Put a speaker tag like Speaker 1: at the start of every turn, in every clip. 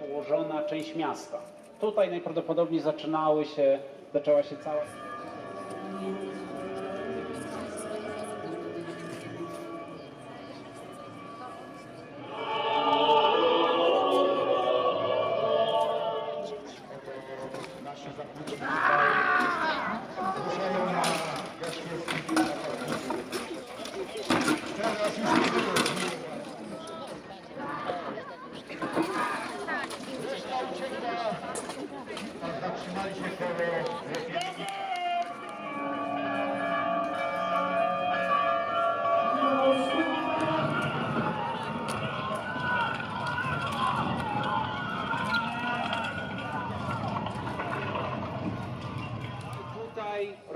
Speaker 1: Położona część miasta. Tutaj najprawdopodobniej zaczynały się, zaczęła się cała...
Speaker 2: Thank
Speaker 1: you.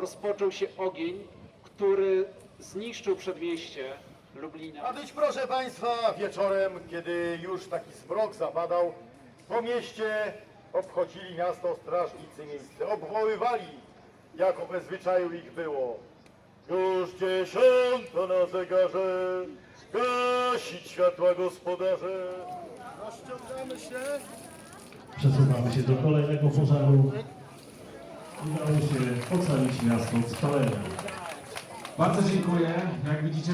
Speaker 1: Rozpoczął się ogień, który zniszczył przedmieście Lublina.
Speaker 2: A być proszę Państwa, wieczorem, kiedy już taki zmrok zapadał, po mieście obchodzili miasto strażnicy miejsce, obwoływali, jako bez zwyczaju ich było. Już dziesiąta na zegarze, gasić światła gospodarze. Rozciągamy się.
Speaker 3: Przesuwamy się do kolejnego pożaru. Udało się ocalić miasto od spalenia.
Speaker 4: Bardzo dziękuję. Jak widzicie,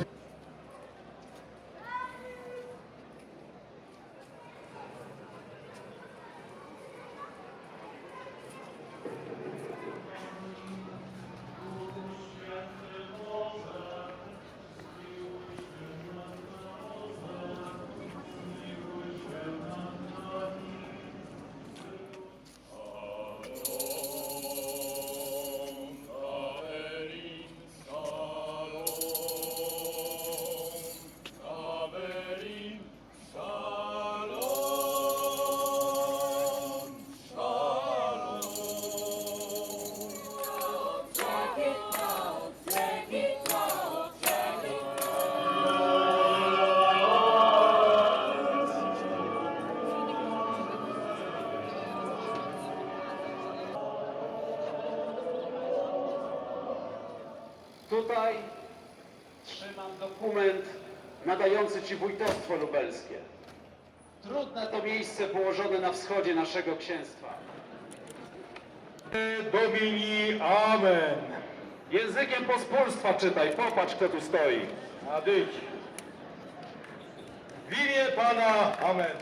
Speaker 1: Tutaj trzymam dokument nadający Ci wójtostwo lubelskie. Trudne to miejsce położone na wschodzie naszego księstwa.
Speaker 2: Domini, amen.
Speaker 1: Językiem pospólstwa czytaj, popatrz kto tu stoi.
Speaker 2: A dyć. W imię Pana, amen.